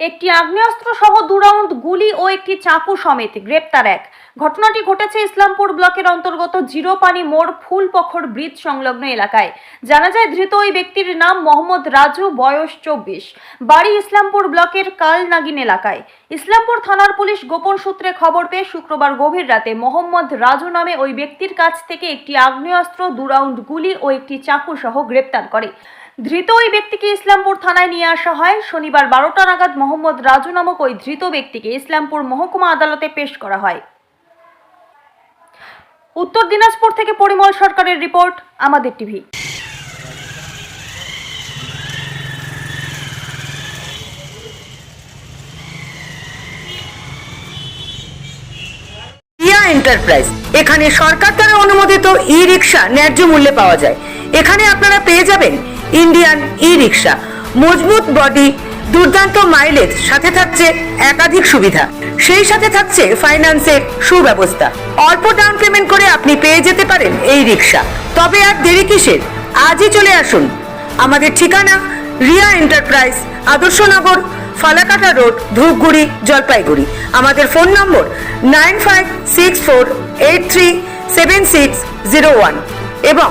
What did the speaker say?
একটি আগ্নেয়াস্ত্র সহ দু রাউন্ড গুলি ও একটি চাকু সমেত গ্রেপ্তার এক। ঘটনাটি ঘটেছে ইসলামপুর ব্লকের অন্তর্গত জিরোপানি মোড় ফুলপখর ব্রিজ সংলগ্ন এলাকায়। জানা যায়, ধৃত ওই ব্যক্তির নাম মোহাম্মদ রাজু, বয়স চব্বিশ। বাড়ি ইসলামপুর ব্লকের কালনাগিন এলাকায়। ইসলামপুর থানার পুলিশ গোপন সূত্রে খবর পেয়ে শুক্রবার গভীর রাতে মোহাম্মদ রাজু নামে ওই ব্যক্তির কাছ থেকে একটি আগ্নেয়াস্ত্র, দু রাউন্ড গুলি ও একটি চাকু সহ গ্রেপ্তার করে। ধৃত ওই ব্যক্তিকে ইসলামপুর থানায় নিয়ে আসা হয়। শনিবার বারোটা নাগাদ মোহাম্মদ রাজু নামক ওই ধৃত ব্যক্তিকে ইসলামপুর মহকুমা আদালতে পেশ করা হয়। উত্তর দিনাজপুর থেকে পরিমল সরকারের রিপোর্ট, আমাদের টিভি। এন্টারপ্রাইজ, এখানে সরকার দ্বারা অনুমোদিত ই রিক্সা ন্যায্য মূল্যে পাওয়া যায়। এখানে আপনারা পেয়ে যাবেন ইন্ডিয়ান ই রিক্সা মজবুত বডি, দুর্দান্ত মাইলেজ, সাথে থাকছে একাধিক সুবিধা। সেই সাথে থাকছে ফাইন্যান্সের সুব্যবস্থা। অল্প ডাউন পেমেন্ট করে আপনি পেয়ে যেতে পারেন এই রিক্সা তবে আর দেরি কিসের? আজই চলে আসুন। আমাদের ঠিকানা, রিয়া এন্টারপ্রাইজ, আদর্শনগর, ফালাকাটা রোড, ধূপগুড়ি, জলপাইগুড়ি। আমাদের phone number nine five six four eight three seven six zero one. এবং